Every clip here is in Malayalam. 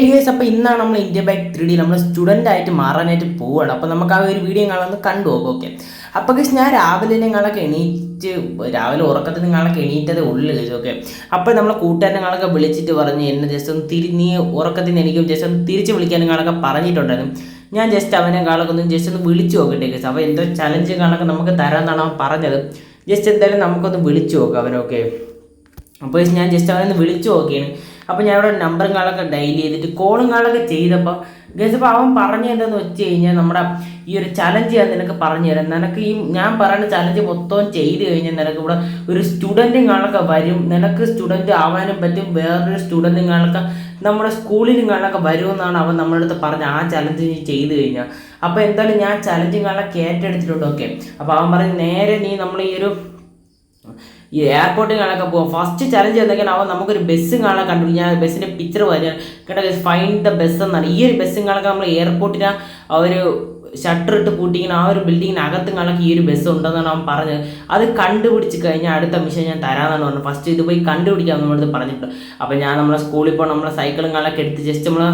ഗേസ് അപ്പോൾ ഇന്നാണ് നമ്മൾ ഇന്ത്യ ബൈക്ക് ത്രീ ഡി നമ്മൾ സ്റ്റുഡന്റ് ആയിട്ട് മാറാനായിട്ട് പോവുകയാണ് അപ്പോൾ നമുക്ക് ആ ഒരു വീഡിയോ കാണാൻ കണ്ടു പോകും ഓക്കെ അപ്പോൾ കഴിച്ച് ഞാൻ രാവിലെ നിങ്ങളൊക്കെ എണീറ്റ് രാവിലെ ഉറക്കത്തിൽ നിങ്ങളൊക്കെ എണീറ്റതേ ഉള്ളു കഴിച്ചു ഓക്കെ അപ്പോൾ നമ്മൾ കൂട്ടുകാരൻ നിങ്ങളൊക്കെ വിളിച്ചിട്ട് പറഞ്ഞ് എന്നെ ജസ്റ്റ് ഒന്ന് തിരി നീ ഉറക്കത്തിൽ നിന്ന് എനിക്ക് ജസ്റ്റ് ഒന്ന് തിരിച്ച് വിളിക്കാൻ നിങ്ങളൊക്കെ പറഞ്ഞിട്ടുണ്ടായിരുന്നു. ഞാൻ ജസ്റ്റ് അവനെ കാണൊക്കെ ഒന്ന് ജസ്റ്റ് ഒന്ന് വിളിച്ചു നോക്കട്ടെ കേസ് അപ്പോൾ എന്തോ ചലഞ്ച് കാണൊക്കെ നമുക്ക് തരാമെന്നാണ് അവൻ പറഞ്ഞത്. ജസ്റ്റ് എന്തായാലും നമുക്കൊന്ന് വിളിച്ചു നോക്കാം അവനൊക്കെ അപ്പോൾ ഞാൻ ജസ്റ്റ് അവനൊന്ന് വിളിച്ചു നോക്കിയാണ്. അപ്പോൾ ഞാൻ അവിടെ നമ്പറും കാളൊക്കെ ഡയൽ ചെയ്തിട്ട് കോളും കാളൊക്കെ ചെയ്തപ്പോൾ ഗസ് അപ്പോൾ അവൻ പറഞ്ഞു എന്താന്ന് വെച്ച് കഴിഞ്ഞാൽ നമ്മുടെ ഈ ഒരു ചലഞ്ച് ഞാൻ നിനക്ക് പറഞ്ഞു തരാം. നിനക്ക് ഈ ഞാൻ പറയുന്ന ചലഞ്ച് മൊത്തം ചെയ്ത് കഴിഞ്ഞാൽ നിനക്ക് ഇവിടെ ഒരു സ്റ്റുഡന്റും കാണൊക്കെ വരും. നിനക്ക് സ്റ്റുഡന്റ് ആവാനും പറ്റും. വേറൊരു സ്റ്റുഡന്റും കാണൊക്കെ നമ്മുടെ സ്കൂളിലും കാണൊക്കെ വരുമെന്നാണ് അവൻ നമ്മുടെ അടുത്ത് പറഞ്ഞ ആ ചലഞ്ച് നീ ചെയ്ത് കഴിഞ്ഞാൽ അപ്പോൾ എന്തായാലും ഞാൻ ചലഞ്ചും കാണൊക്കെ ഏറ്റെടുത്തിട്ടുണ്ട് ഓക്കെ അപ്പോൾ അവൻ പറഞ്ഞ് നേരെ നീ നമ്മൾ ഈ ഒരു ഈ എയർപോർട്ടിൽ കാണാനൊക്കെ പോകാം ഫസ്റ്റ് ചലഞ്ച് എന്തൊക്കെയാണ് അവൻ നമുക്കൊരു ബസ് കാണാൻ കണ്ടു. ഞാൻ ബസ്സിന്റെ പിക്ചർ വരിക കേട്ടോ ഫൈൻഡ് ദ ബസ് എന്നാണ്. ഈ ഒരു ബസ് കാണാൻ നമ്മൾ എയർപോർട്ടിന് ഒരു ഷട്ടർ ഇട്ട് പൂട്ടിങ്ങനെ ആ ഒരു ബിൽഡിങ്ങിന് അകത്ത് കാണാൻ ഈ ഒരു ബസ് ഉണ്ടെന്നാണ് അവൻ പറഞ്ഞത്. അത് കണ്ടുപിടിച്ച് കഴിഞ്ഞാൽ അടുത്ത മിഷൻ ഞാൻ തരാമെന്നാണ് പറഞ്ഞത്. ഫസ്റ്റ് ഇത് പോയി കണ്ടുപിടിക്കാൻ നമ്മളടുത്ത് പറഞ്ഞിട്ട് അപ്പോൾ ഞാൻ നമ്മളെ സ്കൂളിൽ പോകണം നമ്മളെ സൈക്കിളും കാണാനൊക്കെ എടുത്ത് ജസ്റ്റ് നമ്മൾ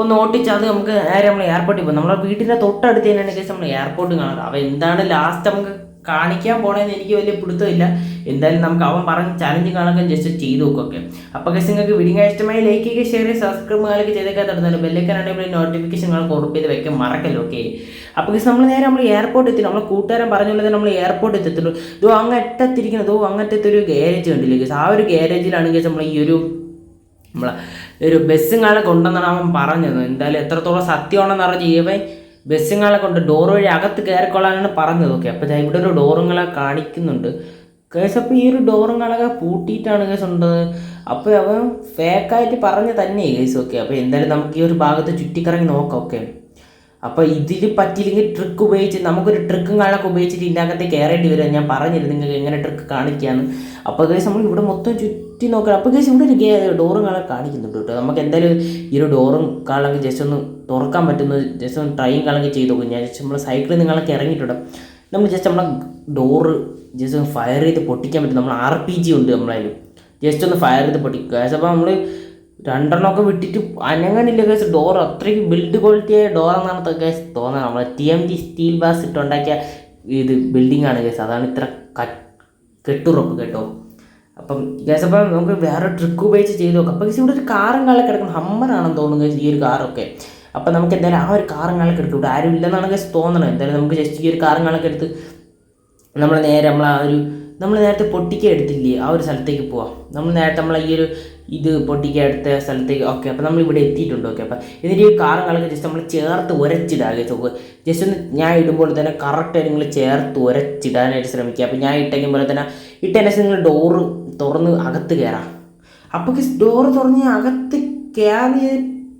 ഒന്ന് ഓട്ടിച്ച് അത് നമുക്ക് നേരെ നമ്മൾ എയർപോർട്ടിൽ പോകും നമ്മളെ വീട്ടിന്റെ തൊട്ടടുത്ത് തന്നെയാണ് കേസ് നമ്മൾ എയർപോർട്ട് കാണാറ്. അപ്പോൾ എന്താണ് ലാസ്റ്റ് നമുക്ക് കാണിക്കാൻ പോണേന്ന് എനിക്ക് വലിയ പിടുത്തമില്ല. എന്തായാലും നമുക്ക് അവൻ പറഞ്ഞ ചാലഞ്ച് കാണാൻ ജസ്റ്റ് ചെയ്തു നോക്കൊക്കെ. അപ്പോൾ ഗസ് നിങ്ങൾക്ക് വീഡിയോ ഇഷ്ടമായി ലൈക്ക് ചെയ്യുക ഷെയർ ചെയ്യുക സബ്സ്ക്രൈബ് കാലൊക്കെ ചെയ്തേക്കാൻ തരുന്നുണ്ട് ബെല്ലൊക്കെ നോട്ടിഫിക്കേഷൻ നിങ്ങൾക്ക് ഉറപ്പ് ചെയ്ത് വെക്കാൻ മറക്കല്ലോ ഓക്കെ അപ്പോൾ ഗസ് നമ്മൾ നേരെ നമ്മൾ എയർപോർട്ട് എത്തി നമ്മളെ കൂട്ടുകാരൻ പറഞ്ഞുള്ളത് നമ്മൾ എയർപോർട്ട് എത്തിയിട്ടുള്ളൂ. ഇതോ അങ്ങറ്റത്തിരിക്കുന്നത് ഇതോ അങ്ങനത്തെ ഒരു ഗാരേജ് കണ്ടില്ലേ ഗസ് ആ ഒരു ഗാരേജിലാണ് ഗസ് നമ്മൾ ഈ ഒരു നമ്മളെ ഒരു ബസ്സും കാലം കൊണ്ടുവന്നാണ് അവൻ പറഞ്ഞത്. എന്തായാലും എത്രത്തോളം സത്യമാണെന്ന് അറിഞ്ഞ് ഇവൻ ബസ്സുകളെ കൊണ്ട് ഡോർ വഴി അകത്ത് കയറിക്കൊള്ളാനാണ് പറഞ്ഞത് ഓക്കെ അപ്പോൾ ഇവിടെ ഒരു ഡോറുകളെ കാണിക്കുന്നുണ്ട്. കേസ് അപ്പോൾ ഈ ഒരു ഡോറുകളൊക്കെ പൂട്ടിയിട്ടാണ് കേസ് ഉണ്ടത്. അപ്പോൾ അവൻ ഫേക്കായിട്ട് പറഞ്ഞ് തന്നെ കേസ് ഓക്കെ അപ്പോൾ എന്തായാലും നമുക്ക് ഈ ഒരു ഭാഗത്ത് ചുറ്റിക്കറങ്ങി നോക്കാം ഓക്കെ അപ്പോൾ ഇതിൽ പറ്റിയില്ലെങ്കിൽ ട്രിക്ക് ഉപയോഗിച്ച് നമുക്കൊരു ട്രിക്കും കാണൊക്കെ ഉപയോഗിച്ചിട്ട് ഇതിന്റെ അകത്ത് കയറേണ്ടി വരും. ഞാൻ പറഞ്ഞിരുന്നു നിങ്ങൾക്ക് എങ്ങനെ ട്രിക്ക് കാണിക്കുകയാണ് അപ്പോൾ കേസ് നമ്മൾ ഇവിടെ മൊത്തം ചുറ്റി നോക്കണം അപ്പോൾ ജസ്റ്റ് ഇവിടെ ഒരു ഡോറും കാണാൻ കാണിക്കുന്നുണ്ട് കേട്ടോ. നമുക്ക് എന്തായാലും ഈ ഒരു ഡോറും കാണാമെങ്കിൽ ജസ്റ്റ് ഒന്ന് തുറക്കാൻ പറ്റുന്ന ജസ്റ്റ് ഒന്ന് ട്രൈയും കാണാമെങ്കിൽ ചെയ്ത് നോക്കും. ഞാൻ ജസ്റ്റ് നമ്മൾ സൈക്കിളിൽ നിങ്ങളൊക്കെ ഇറങ്ങിയിട്ടുണ്ട്. നമ്മൾ ജസ്റ്റ് നമ്മളെ ഡോറ് ജസ്റ്റ് ഒന്ന് ഫയർ ചെയ്ത് പൊട്ടിക്കാൻ പറ്റും. നമ്മൾ ആർ പി ജി ഉണ്ട് നമ്മളതിൽ ജസ്റ്റ് ഒന്ന് ഫയർ ചെയ്ത് പൊട്ടിക്കുക അപ്പോൾ നമ്മൾ രണ്ടെണ്ണമൊക്കെ വിട്ടിട്ട് അനങ്ങാനില്ല കേസ് ഡോർ അത്രയ്ക്ക് ബിൽഡ് ക്വാളിറ്റി ആയ ഡോർ എന്നാണ് കേസ് തോന്നുന്നത് നമ്മൾ T M G steel bars ഇട്ടുണ്ടാക്കിയ ഇത് ബിൽഡിംഗ് ആണ് കേസ് അതാണ് ഇത്ര കെട്ടുറപ്പ് കേട്ടോ. അപ്പം ഗ്യാസ് അപ്പം നമുക്ക് വേറെ ട്രിക്ക് ഉപയോഗിച്ച് ചെയ്ത് നോക്കാം. അപ്പം ഇവിടെ ഒരു കാറും കാലം കിടക്കണം ഹമ്മറാണെന്ന് തോന്നുന്നു ഈ ഒരു കാറൊക്കെ. അപ്പം നമുക്ക് എന്തായാലും ആ ഒരു കാറും കാലൊക്കെ എടുക്കും ഇവിടെ ആരും ഇല്ലെന്നാണ് ഗ്യാസ് തോന്നണത്. എന്തായാലും നമുക്ക് ജസ്റ്റ് ഈ ഒരു കാറും കാലൊക്കെ എടുത്ത് നമ്മൾ നേരെ നമ്മൾ ആ ഒരു നമ്മൾ നേരത്തെ പൊട്ടിക്ക എടുത്തില്ലേ? ആ ഒരു സ്ഥലത്തേക്ക് പോവാം. നമ്മൾ നേരത്തെ നമ്മൾ ഈ ഒരു ഇത് പൊട്ടിക്കുക എടുത്ത സ്ഥലത്തേക്ക് ഓക്കെ അപ്പോൾ നമ്മൾ ഇവിടെ എത്തിയിട്ടുണ്ട് ഓക്കെ അപ്പോൾ ഇതിന്റെ ഈ കാറുകളൊക്കെ ജസ്റ്റ് നമ്മൾ ചേർത്ത് ഉരച്ചിടാകെ ചോക്ക്. ജസ്റ്റ് ഒന്ന് ഞാൻ ഇടുമ്പോൾ തന്നെ കറക്റ്റായി നിങ്ങൾ ചേർത്ത് ഉരച്ചിടാനായിട്ട് ശ്രമിക്കുക. അപ്പോൾ ഞാൻ ഇട്ടെങ്കിൽ പോലെ തന്നെ ഇട്ടതിനെ നിങ്ങൾ ഡോറ് തുറന്ന് അകത്ത് കയറാം. അപ്പോൾ ഡോറ് തുറന്ന് അകത്ത്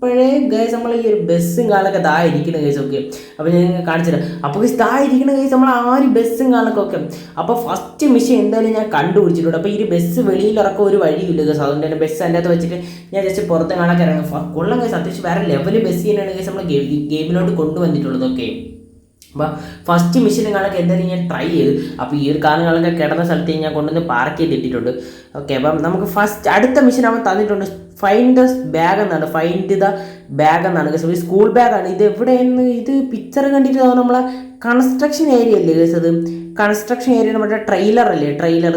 കയറിയപ്പോഴേ ഗൈസ് നമ്മൾ ഈ ഒരു ബസ്സും കാലൊക്കെ ദാ ഇരിക്കുന്ന കേസ് ഒക്കെ. അപ്പോൾ ഞാൻ കാണിച്ചു അപ്പോൾ ഗൈസ് ഇരിക്കുന്ന കേസ് നമ്മൾ ആ ഒരു ബസ്സും കാലൊക്കെ ഒക്കെ. അപ്പോൾ ഫസ്റ്റ് മിഷൻ എന്തായാലും ഞാൻ കണ്ടുപിടിച്ചിട്ടുണ്ട്. അപ്പോൾ ഈ ഒരു ബസ് വെളിയിലിറക്കം ഒരു വഴിയില്ല കേസ് അതുകൊണ്ട് തന്നെ ബസ് അതിന്റെ അകത്ത് വെച്ചിട്ട് ഞാൻ ജസ്റ്റ് പുറത്ത് കാണാൻ ഇറങ്ങും കൊള്ളം കേസ് അത്യാവശ്യം വേറെ ലെവൽ ബസ് തന്നെയാണ് കേസ് നമ്മൾ ഗെയിമിലോട്ട് കൊണ്ടുവന്നിട്ടുള്ളതൊക്കെ. അപ്പോൾ ഫസ്റ്റ് മിഷനുകളൊക്കെ എന്തായാലും ഞാൻ ട്രൈ ചെയ്ത്. അപ്പോൾ ഈ ഒരു കാലങ്ങളൊക്കെ കിടന്ന സ്ഥലത്ത് ഞാൻ കൊണ്ടുവന്ന് പാർക്ക് ചെയ്തിട്ടിട്ടുണ്ട് ഓക്കെ അപ്പം നമുക്ക് ഫസ്റ്റ് അടുത്ത മിഷൻ അവൻ തന്നിട്ടുണ്ട്. ഫൈൻഡ് ദ ബാഗ് എന്നാണ്. ഫൈൻഡ് ദ ബാഗ് എന്നാണ്. ഒരു സ്കൂൾ ബാഗാണ് ഇത് എവിടെയെന്ന് ഇത് പിക്ചർ കണ്ടിട്ട് നമ്മളെ കൺസ്ട്രക്ഷൻ ഏരിയ അല്ലേ ഗസ് അത്? കൺസ്ട്രക്ഷൻ ഏരിയ നമ്മുടെ ട്രെയിലർ അല്ലേ? ട്രെയിലർ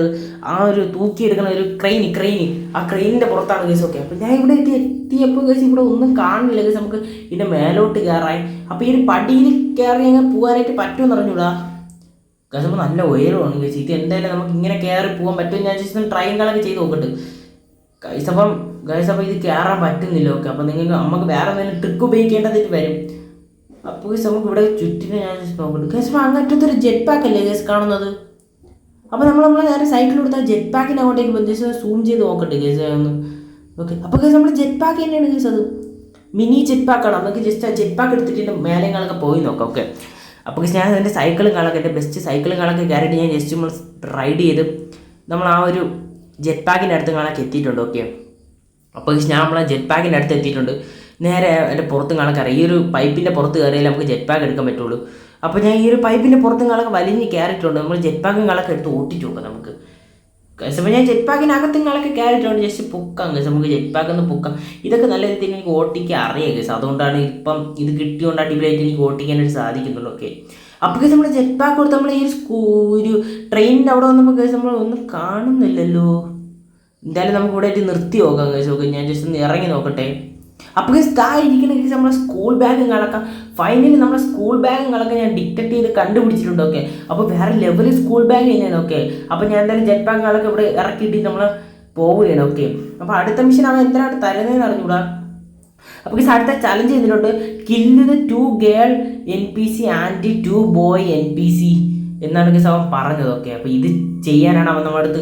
ആ ഒരു തൂക്കിയെടുക്കുന്ന ഒരു ക്രെയിൻ ക്രെയിൻ ആ ക്രെയിനിന്റെ പുറത്താണ് കേസ് ഓക്കെ അപ്പോൾ ഞാൻ ഇവിടെ എത്തി എത്തിയപ്പോൾ കേസ് ഇവിടെ ഒന്നും കാണില്ല. കേസ് നമുക്ക് ഇതിന്റെ മേലോട്ട് കയറാൻ അപ്പോൾ ഈ ഒരു പടിയിൽ കയറി അങ്ങ് പോകാനായിട്ട് പറ്റുമെന്ന് അറിഞ്ഞൂടാ? കേസ് അപ്പോൾ നല്ല ഉയരമാണ് കേസ് ഇത് എന്തായാലും നമുക്ക് ഇങ്ങനെ കയറി പോകാൻ പറ്റുമെന്ന് ഞാൻ ജസ്റ്റ് ട്രൈയും കളൊക്കെ ചെയ്ത് നോക്കട്ടെ. ഗൈസ് അപ്പം ഗൈസ് അപ്പം ഇത് കയറാൻ പറ്റുന്നില്ല ഓക്കെ അപ്പോൾ നിങ്ങൾക്ക് നമുക്ക് വേറെ എന്തെങ്കിലും ട്രിക്ക് ഉപയോഗിക്കേണ്ടതായിട്ട് വരും. അപ്പോൾ ഗൈസ് നമുക്ക് ഇവിടെ ചുറ്റിനെ ഞാൻ നോക്കട്ടെ ഗൈസ് അപ്പോൾ അങ്ങനത്തെ ഒരു ജെറ്റ് പാക്ക് അല്ലേ ഗൈസ് കാണുന്നത്? അപ്പോൾ നമ്മൾ നമ്മൾ നേരെ സൈക്കിൾ കൊടുത്താൽ ജെറ്റ് പാക്കിന്റെ അങ്ങോട്ടേക്ക് ബന്ധിച്ച് സൂം ചെയ്ത് നോക്കട്ടെ ഗൈസ് ഒന്ന്. ഓക്കെ അപ്പോൾ ഗൈസ് നമ്മൾ ജെറ്റ് പാക്ക് തന്നെയാണ് ഗൈസ് അത്. മിനി ജെറ്റ് പാക്കാണ് നമുക്ക് ജസ്റ്റ് ആ ജെറ്റ് പാക്ക് എടുത്തിട്ട് മേലെങ്ങളൊക്കെ പോയി നോക്കാം ഓക്കെ അപ്പോൾ ഗൈസ് ഞാൻ എന്റെ സൈക്കിളും കാണൊക്കെ എന്റെ ബെസ്റ്റ് സൈക്കിളും കാണൊക്കെ കയറിയിട്ട് ഞാൻ ജസ്റ്റ് നമ്മൾ റൈഡ് ചെയ്ത് നമ്മൾ ആ ഒരു ജെറ്റ് പാക്കിന്റെ അടുത്ത് കാണാൻ എത്തിയിട്ടുണ്ട് ഓക്കെ അപ്പോൾ ഞാൻ നമ്മളെ ജെറ്റ് പാക്കിന്റെ അടുത്ത് എത്തിയിട്ടുണ്ട്. നേരെ എന്റെ പുറത്തും കാണാൻ ഈ ഒരു പൈപ്പിന്റെ പുറത്ത് കയറിയാലേ നമുക്ക് ജെറ്റ് പാക്ക് എടുക്കാൻ പറ്റുള്ളൂ. അപ്പോൾ ഞാൻ ഈ ഒരു പൈപ്പിന്റെ പുറത്തും കളൊക്കെ വലിഞ്ഞ് കയറിയിട്ടുണ്ട്. നമ്മൾ ജെറ്റ് പാക്കും കളൊക്കെ എടുത്ത് ഓട്ടിച്ചു നോക്കാം നമുക്ക് അപ്പോൾ ഞാൻ ജെറ്റ് പാക്കിനകത്തും കളൊക്കെ കയറിയിട്ടുണ്ട്. ജസ്റ്റ് പൊക്കാം ഗൈസ് നമുക്ക് ജെറ്റ് പാക്ക് ഒന്ന് പൊക്കാം. ഇതൊക്കെ നല്ല രീതിയിൽ എനിക്ക് ഓട്ടിക്കാൻ അറിയാം കേസ് അതുകൊണ്ടാണ് ഇപ്പം ഇത് കിട്ടിയോണ്ട് അടിപൊളിയായിട്ട് എനിക്ക് ഓട്ടിക്കാനായിട്ട് സാധിക്കുന്നുള്ളൂ. ഓക്കെ അപ്പോൾ കേസ് നമ്മൾ ജെറ്റ് പാക്ക് കൊടുത്ത് നമ്മൾ ഈ ഒരു ട്രെയിനിന്റെ അവിടെ വന്നപ്പോൾ ഗൈസ് നമ്മൾ ഒന്നും കാണുന്നില്ലല്ലോ. എന്തായാലും നമുക്ക് ഇവിടെ ആയിട്ട് നിർത്തി നോക്കാം കേസ് ഓക്കെ ഞാൻ ജസ്റ്റ് ഒന്ന് ഇറങ്ങി നോക്കട്ടെ. അപ്പോൾ ഇരിക്കുന്ന സ്കൂൾ നമ്മുടെ സ്കൂൾ ബാഗുകളൊക്കെ ഫൈനലി നമ്മുടെ സ്കൂൾ ബാഗുകളൊക്കെ ഞാൻ ഡിക്റ്റക്ട് ചെയ്ത് കണ്ടുപിടിച്ചിട്ടുണ്ട് ഓക്കെ അപ്പോൾ വേറെ ലെവലിൽ സ്കൂൾ ബാഗ് തന്നെയാണ് ഓക്കെ അപ്പോൾ ഞാൻ എന്തായാലും ജെറ്റ് ബാഗുകളൊക്കെ ഇവിടെ ഇറക്കിയിട്ട് നമ്മൾ പോവുകയാണ് ഓക്കെ അപ്പോൾ അടുത്ത മിഷൻ അവൻ എന്തിനാണ് തരുന്നതെന്ന് അറിഞ്ഞൂടാ അപ്പോൾ ഈ അടുത്ത ചലഞ്ച് ചെയ്തിട്ടുണ്ട്. Kill the two girl N P C and two boy N P C എന്നാണ് ഗൈസ് അവൻ പറഞ്ഞത് ഓക്കെ അപ്പോൾ ഇത് ചെയ്യാനാണ് അവൻ നമ്മുടെ അടുത്ത്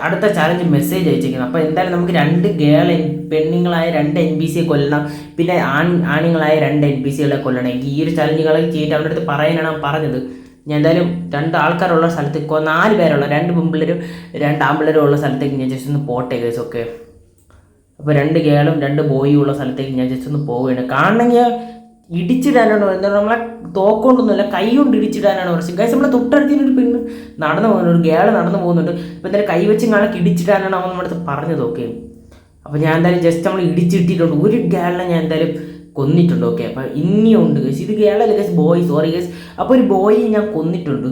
അടുത്ത ചലഞ്ച് മെസ്സേജ് അയച്ചിരിക്കുന്നത് അപ്പോൾ എന്തായാലും നമുക്ക് രണ്ട് ഗേൾ പെണ്ണുങ്ങളായ രണ്ട് എൻ ബി സിയെ കൊല്ലണം. പിന്നെ ആൺ ആണുങ്ങളായ രണ്ട് എൻ ബി സികളെ കൊല്ലണം. എനിക്ക് ഈ ഒരു ചലഞ്ചുകളെ ചെയ്തിട്ട് അവരുടെ അടുത്ത് പറയാനാണ് അവൻ പറഞ്ഞത്. ഞാൻ എന്തായാലും രണ്ട് ആൾക്കാരുള്ള സ്ഥലത്ത് നാല് പേരുള്ള രണ്ട് പെമ്പിള്ളേരും രണ്ട് ആമ്പിള്ളേരും ഉള്ള സ്ഥലത്തേക്ക് ഞാൻ ജസ്റ്റ് ഒന്ന് പോട്ടെ കേസ് ഒക്കെ അപ്പോൾ രണ്ട് ഗേളും രണ്ട് ബോയും ഉള്ള സ്ഥലത്തേക്ക് ഞാൻ ജസ്റ്റ് ഒന്ന് പോവുകയാണ്. കാണണമെങ്കിൽ ഇടിച്ചിടാനാണ്? എന്താണ് നമ്മളെ തോക്കൊണ്ടൊന്നുമല്ല കൈ കൊണ്ട് ഇടിച്ചിടാനാണ് പ്രശ്നം? ഗൈസ് നമ്മളെ തൊട്ടടുത്തിന് ഒരു പെണ്ണ് നടന്നു പോകുന്നുണ്ട് ഒരു ഗേൾ നടന്നു പോകുന്നുണ്ട്. അപ്പോൾ എന്തായാലും കൈ വെച്ച് കാണാൻ ഇടിച്ചിടാനാണ് അവൻ നമ്മുടെ അടുത്ത് പറഞ്ഞത് ഓക്കെ അപ്പോൾ ഞാൻ എന്തായാലും ജസ്റ്റ് നമ്മൾ ഇടിച്ചിട്ടിട്ടുണ്ട്. ഒരു ഗേളിനെ ഞാൻ എന്തായാലും കൊന്നിട്ടുണ്ട് ഓക്കെ അപ്പോൾ ഇനിയുണ്ട് ഗസ് ഇത് ഗേളല്ല ഗസ് ബോയ് സോറി ഗസ് അപ്പോൾ ഒരു ബോയെ ഞാൻ കൊന്നിട്ടുണ്ട്.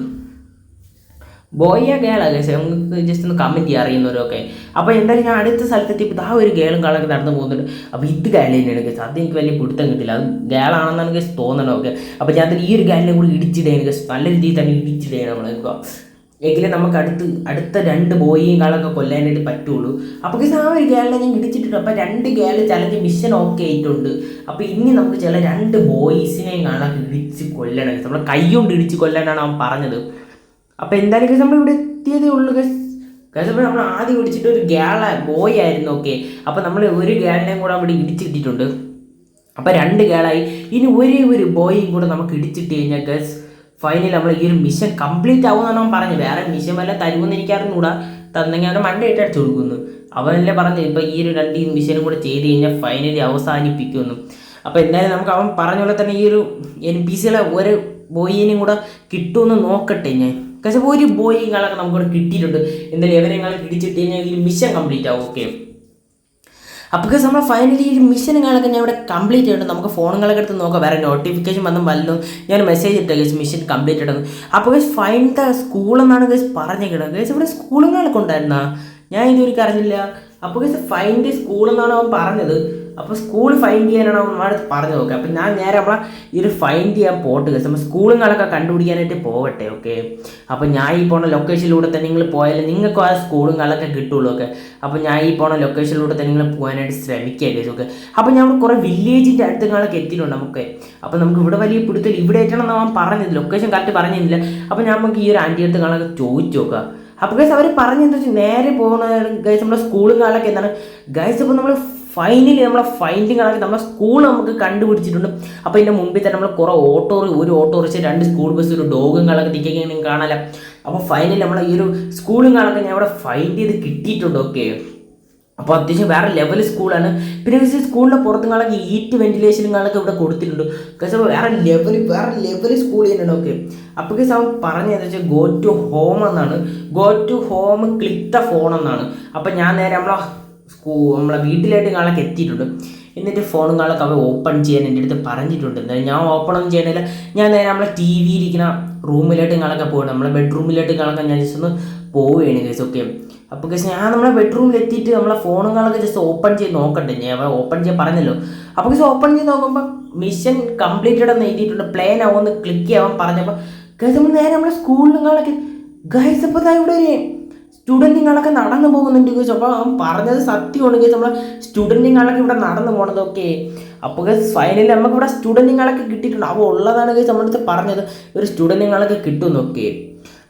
ബോയ ഗേളാ ഗസ് നമുക്ക് ജസ്റ്റ് ഒന്ന് കമന്റ് ചെയ്യാൻ അറിയുന്നവരൊക്കെ അപ്പോൾ എന്തായാലും ഞാൻ അടുത്ത സ്ഥലത്തെത്തിയപ്പോൾ ആ ഒരു ഗേളും കളൊക്കെ നടന്നു പോകുന്നുണ്ട്. അപ്പോൾ ഇത് ഗേൾ തന്നെയാണ് ഗസ് അത് എനിക്ക് വലിയ പിടുത്തം കിട്ടില്ല. അത് ഗേളാണെന്നാണ് ഗസ് തോന്നണം ഓക്കെ അപ്പോൾ ഞാൻ ഈ ഒരു ഗേളിനെ കൂടി ഇടിച്ചിടേന് ഗസ് നല്ല രീതിയിൽ തന്നെ ഇടിച്ചിടേണം നമ്മൾ ഇപ്പോൾ എങ്കിലേ നമുക്ക് അടുത്ത് അടുത്ത രണ്ട് ബോയിയും കാളൊക്കെ കൊല്ലാനായിട്ട് പറ്റുള്ളൂ. അപ്പോൾ ആ ഒരു ഗേളിനെ ഞാൻ ഇടിച്ചിട്ടുണ്ട് അപ്പോൾ രണ്ട് ഗേൾ ചലഞ്ച് മിഷൻ ഓക്കെ ആയിട്ടുണ്ട്. അപ്പോൾ ഇനി നമുക്ക് ചില രണ്ട് ബോയ്സിനെയും കാണാൻ ഇടിച്ച് കൊല്ലണം നമ്മളെ കൈ കൊണ്ട് ഇടിച്ച് കൊല്ലാനാണ് അവൻ പറഞ്ഞത്. അപ്പോൾ എന്തായാലും guys നമ്മൾ ഇവിടെ എത്തിയതേ ഉള്ളൂ ഗസ് അപ്പോൾ നമ്മൾ ആദ്യം ഇടിച്ചിട്ട് ഒരു ഗേള ബോയ് ആയിരുന്നു ഓക്കെ അപ്പോൾ നമ്മൾ ഒരു ഗേളിനെയും കൂടെ അവിടെ ഇടിച്ചിട്ടിട്ടുണ്ട് അപ്പോൾ രണ്ട് ഗേളായി ഇനി ഒരേ ഒരു ബോയും കൂടെ നമുക്ക് ഇടിച്ചിട്ട് കഴിഞ്ഞാൽ ഗസ് ഫൈനൽ നമ്മൾ ഈ ഒരു മിഷൻ കംപ്ലീറ്റ് ആവുമെന്നാണ് അവൻ പറഞ്ഞു വേറെ മിഷൻ വല്ല തരുമെന്ന് എനിക്കറിഞ്ഞൂടാ തന്നെങ്കിൽ അവന്റെ മണ്ടയിട്ട് അടിച്ചു കൊടുക്കുന്നു. അവനല്ലേ പറഞ്ഞത് ഇപ്പോൾ ഈ ഒരു രണ്ട് മിഷനും കൂടെ ചെയ്ത് കഴിഞ്ഞാൽ ഫൈനലി അവസാനിപ്പിക്കുമെന്നും. അപ്പോൾ എന്തായാലും നമുക്ക് അവൻ പറഞ്ഞ പോലെ തന്നെ ഈ ഒരു എൻ പി സിയിലെ ഒരു ബോയിനെയും കൂടെ കിട്ടുമെന്ന് നോക്കട്ടെ ഞാൻ. പക്ഷേ ഒരു ബോയിങ്ങളൊക്കെ നമുക്കിവിടെ കിട്ടിയിട്ടുണ്ട്. എന്തായാലും എവരെങ്ങളെ കിടിച്ചിട്ട് കഴിഞ്ഞാൽ ഈ മിഷൻ കംപ്ലീറ്റ് ആവും. ഓക്കെ അപ്പോൾ നമ്മൾ ഫൈനലി ഈ മിഷനുകളൊക്കെ ഞാൻ ഇവിടെ കംപ്ലീറ്റ് ചെയ്യണം നമുക്ക് ഫോണുകളൊക്കെ എടുത്ത് നോക്കാം. വേറെ നോട്ടിഫിക്കേഷൻ വന്നും വല്ലതും ഞാൻ മെസ്സേജ് ഇട്ട ഗേസ് മിഷൻ കംപ്ലീറ്റ് ഇടുന്നു. അപ്പോൾ ഗേസ് ഫൈൻ ദ സ്കൂൾ എന്നാണ് പറഞ്ഞു കിട്ടുന്നത് ഗേസ് ഇവിടെ സ്കൂളുകളൊക്കെ ഉണ്ടായിരുന്നാ? ഞാൻ ഇതുവരെ അറിഞ്ഞില്ല. അപ്പോൾ ഗേസ് ഫൈൻ ദ സ്കൂൾ എന്നാണ് അവൻ പറഞ്ഞത്. അപ്പോൾ സ്കൂൾ ഫൈൻഡ് ചെയ്യാനാണ് അടുത്ത് പറഞ്ഞു നോക്കുക. അപ്പം ഞാൻ നേരെ നമ്മളെ ഈ ഒരു ഫൈൻഡ് ചെയ്യാൻ പോട്ട് കേസ് നമ്മൾ സ്കൂളുകളൊക്കെ കണ്ടുപിടിക്കാനായിട്ട് പോവട്ടെ ഓക്കെ അപ്പോൾ ഞാൻ ഈ പോണ ലൊക്കേഷനിലൂടെ തന്നെ നിങ്ങൾ പോയാലും നിങ്ങൾക്ക് ആ സ്കൂളുകളൊക്കെ കിട്ടുള്ളൂ ഓക്കെ അപ്പോൾ ഞാൻ ഈ പോണ ലൊക്കേഷനിലൂടെ തന്നെ നിങ്ങൾ പോകാനായിട്ട് ശ്രമിക്കുക കേസ് ഓക്കെ അപ്പോൾ ഞാൻ കുറേ വില്ലേജിന്റെ അടുത്തുകളൊക്കെ എത്തിയിട്ടുണ്ട് നമുക്ക്. അപ്പോൾ നമുക്ക് ഇവിടെ വലിയ പിടുത്തൽ ഇവിടെ എത്തണമെന്ന് അവൻ പറഞ്ഞത്. ലൊക്കേഷൻ കറക്റ്റ് പറഞ്ഞിരുന്നില്ല അപ്പോൾ ഞാൻ നമുക്ക് ഈ ഒരു ആന്റി അടുത്ത് കാണാൻ ചോദിച്ചു നോക്കുക അപ്പോൾ ഗൈസ് അവർ പറഞ്ഞെന്താ നേരെ പോകുന്ന ഗൈസ് നമ്മുടെ സ്കൂളുകളൊക്കെ എന്താണ്? ഗൈസ് ഇപ്പോൾ നമ്മൾ ഫൈനലി നമ്മളെ ഫൈൻഡിങ് ആണെങ്കിൽ നമ്മളെ സ്കൂൾ നമുക്ക് കണ്ടുപിടിച്ചിട്ടുണ്ട്. അപ്പോൾ ഇതിന്റെ മുമ്പിൽ തന്നെ നമ്മൾ കുറേ ഓട്ടോ ഒരു ഓട്ടോറിക്ഷ രണ്ട് സ്കൂൾ ബസ് ഒരു ഡോഗും കളൊക്കെ തിരിക്കുകയും കാണാല. അപ്പോൾ ഫൈനലി നമ്മളെ ഈ ഒരു സ്കൂളും കാണൊക്കെ ഞാൻ ഇവിടെ ഫൈൻഡ് ചെയ്ത് കിട്ടിയിട്ടുണ്ട് ഓക്കെ അപ്പോൾ അത്യാവശ്യം വേറെ ലെവൽ സ്കൂളാണ് പിന്നെ സ്കൂളിന്റെ പുറത്തുങ്ങളൊക്കെ ഈറ്റ് വെന്റിലേഷനും കാണൊക്കെ ഇവിടെ കൊടുത്തിട്ടുണ്ട്. കാരണം വേറെ ലെവൽ വേറെ ലെവൽ സ്കൂൾ തന്നെയാണ് ഓക്കെ അപ്പോൾ കേസ് അവൻ പറഞ്ഞതെന്ന് വെച്ചാൽ ഗോ ടു ഹോം എന്നാണ്. Go to home click the phone എന്നാണ്. അപ്പോൾ ഞാൻ നേരെ നമ്മളെ സ്കൂ നമ്മളെ വീട്ടിലായിട്ട് കാണാൻ എത്തിയിട്ടുണ്ട്. എന്നിട്ട് ഫോണും ഫോണുകളൊക്കെ അവർ ഓപ്പൺ ചെയ്യാൻ എന്റെ അടുത്ത് പറഞ്ഞിട്ടുണ്ട്. എന്തായാലും ഞാൻ ഓപ്പൺ ഒന്നും ചെയ്യണില്ല. ഞാൻ നേരെ നമ്മളെ ടി വിയിലിരിക്കുന്ന റൂമിലായിട്ട് നിങ്ങളൊക്കെ പോകണം നമ്മളെ ബെഡ്റൂമിലായിട്ട് കാണാൻ ഞാൻ ജസ്റ്റ് ഒന്ന് പോവുകയാണ് കേസ് ഓക്കെ അപ്പോൾ കേസ് ഞാൻ നമ്മളെ ബെഡ്റൂമിൽ എത്തിയിട്ട് നമ്മളെ ഫോണും ഫോണുകളൊക്കെ ജസ്റ്റ് ഓപ്പൺ ചെയ്ത് നോക്കട്ടെ. ഞാൻ ഓപ്പൺ ചെയ്യാൻ പറഞ്ഞല്ലോ. അപ്പോൾ കേസ് ഓപ്പൺ ചെയ്ത് നോക്കുമ്പോൾ മിഷൻ കംപ്ലീറ്റഡ് എന്ന് എഴുതിയിട്ടുണ്ട്. പ്ലെയിൻ ആവുമെന്ന് ക്ലിക്ക് ചെയ്യാൻ പറഞ്ഞപ്പോൾ കേസ് നമ്മൾ നേരെ നമ്മളെ സ്കൂളിലുകളൊക്കെ ഗൈസ് അപ്പോൾ ഇവിടെ ഒരു സ്റ്റുഡന്റുകളൊക്കെ നടന്നു പോകുന്നുണ്ട് ചോദിച്ചപ്പോൾ അപ്പോൾ പറഞ്ഞത് സത്യമാണ് നമ്മൾ സ്റ്റുഡന്റുകളൊക്കെ ഇവിടെ നടന്നു പോണതൊക്കെ അപ്പോൾ ഫൈനലി നമുക്ക് ഇവിടെ സ്റ്റുഡന്റുകളൊക്കെ കിട്ടിയിട്ടുണ്ട്. അപ്പോൾ ഉള്ളതാണ് ചോദിച്ചാൽ അടുത്ത് പറഞ്ഞത്. ഒരു സ്റ്റുഡന്റുകളൊക്കെ കിട്ടുമെന്നൊക്കെ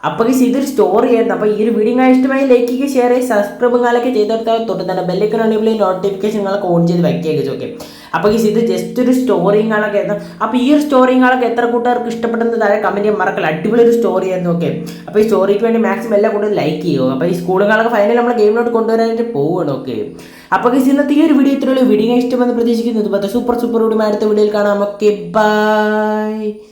അപ്പോൾ ഈ ഇതൊരു സ്റ്റോറി ആയിരുന്നു അപ്പോൾ ഈ ഒരു വീഡിയോ നിങ്ങൾ ഇഷ്ടമായി ലൈക്ക് ചെയ്യുക ഷെയർ ചെയ്യുക സബ്സ്ക്രൈബുകളൊക്കെ ചെയ്തെടുത്താൽ തൊട്ട് തന്നെ ബെല്ലൈക്കൺ നോട്ടിഫിക്കേഷൻ നോട്ടിഫിക്കേഷനുകളൊക്കെ ഓൺ ചെയ്ത് വയ്ക്കുകയൊക്കെ ഓക്കെ അപ്പോൾ ഈ ഇത് ജസ്റ്റ് ഒരു സ്റ്റോറിങ്ങളൊക്കെ ആയിരുന്നു അപ്പോൾ ഈ ഒരു സ്റ്റോറിങ്ങളൊക്കെ എത്ര കൂട്ടുകാർക്ക് ഇഷ്ടപ്പെട്ടെന്ന് താഴെ കമന്റ് ചെയ്യാൻ അടിപൊളി ഒരു സ്റ്റോറി ആയിരുന്നു ഓക്കെ അപ്പോൾ ഈ സ്റ്റോറിക്ക് വേണ്ടി മാക്സിമം എല്ലാ കൂടെ ലൈക്ക് ചെയ്യുക അപ്പോൾ ഈ സ്കൂളുകളൊക്കെ ഫൈനൽ നമ്മൾ ഗെയിമിലോട്ട് കൊണ്ടുവരാനായിട്ട് പോവുകയാണ് ഓക്കെ അപ്പോൾ ഈ ഇന്നത്തെ ഈ ഒരു വീഡിയോ ഇത്രയുള്ള വീഡിയോ ഇഷ്ടമെന്ന് പ്രതീക്ഷിക്കുന്നത് സൂപ്പർ സൂപ്പർ വീഡിയോ അടുത്ത വീഡിയോയിൽ കാണാം ഓക്കെ ബൈ